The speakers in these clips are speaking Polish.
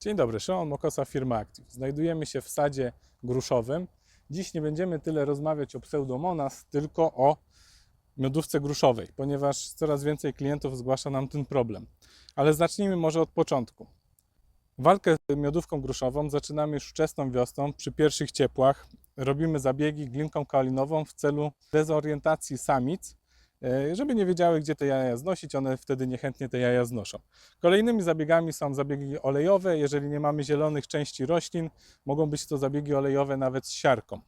Dzień dobry, Szymon Mokosa, firma Active. Znajdujemy się w sadzie gruszowym. Dziś nie będziemy tyle rozmawiać o pseudomonas, tylko o miodówce gruszowej, ponieważ coraz więcej klientów zgłasza nam ten problem. Ale zacznijmy może od początku. Walkę z miodówką gruszową zaczynamy już wczesną wiosną, przy pierwszych ciepłach. Robimy zabiegi glinką kaolinową w celu dezorientacji samic, żeby nie wiedziały, gdzie te jaja znosić, one wtedy niechętnie te jaja znoszą. Kolejnymi zabiegami są zabiegi olejowe. Jeżeli nie mamy zielonych części roślin, mogą być to zabiegi olejowe nawet z siarką.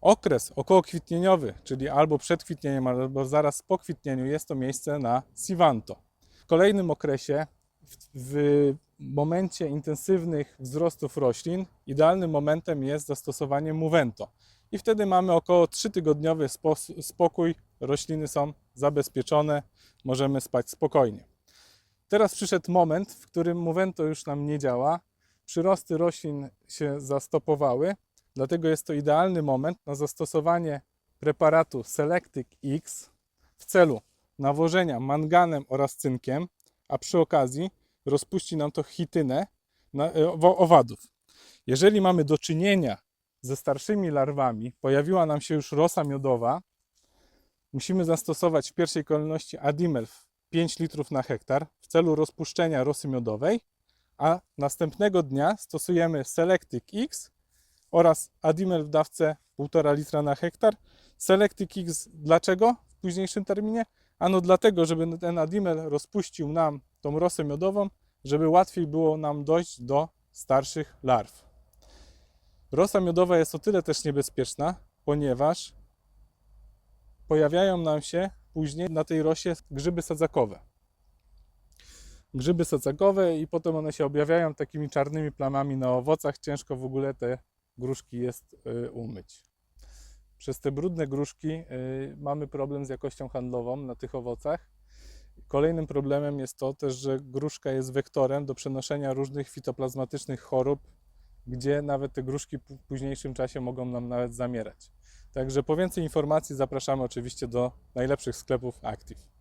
Okres okołokwitnieniowy, czyli albo przed kwitnieniem, albo zaraz po kwitnieniu, jest to miejsce na Sivanto. W kolejnym okresie, w, w momencie intensywnych wzrostów roślin, idealnym momentem jest zastosowanie Movento. I wtedy mamy około 3-tygodniowy spos- spokój, rośliny są zabezpieczone, możemy spać spokojnie. Teraz przyszedł moment, w którym Movento już nam nie działa. Przyrosty roślin się zastopowały, dlatego jest to idealny moment na zastosowanie preparatu Selectic X w celu nawożenia manganem oraz cynkiem, a przy okazji rozpuści nam to chitynę e, owadów. Jeżeli mamy do czynienia ze starszymi larwami, pojawiła nam się już rosa miodowa, musimy zastosować w pierwszej kolejności Adimelf 5 litrów na hektar w celu rozpuszczenia rosy miodowej, a następnego dnia stosujemy Selectic X oraz Adimel w dawce 1,5 litra na hektar. Selectic X dlaczego w późniejszym terminie? Ano dlatego, żeby ten Adimel rozpuścił nam tą rosę miodową, żeby łatwiej było nam dojść do starszych larw. Rosa miodowa jest o tyle też niebezpieczna, ponieważ pojawiają nam się później na tej rosie grzyby sadzakowe. Grzyby sadzakowe i potem one się objawiają takimi czarnymi plamami na owocach. Ciężko w ogóle te gruszki jest y, umyć. Przez te brudne gruszki y, mamy problem z jakością handlową na tych owocach. Kolejnym problemem jest to też, że gruszka jest wektorem do przenoszenia różnych fitoplazmatycznych chorób, gdzie nawet te gruszki w późniejszym czasie mogą nam nawet zamierać. Także po więcej informacji zapraszamy oczywiście do najlepszych sklepów Active.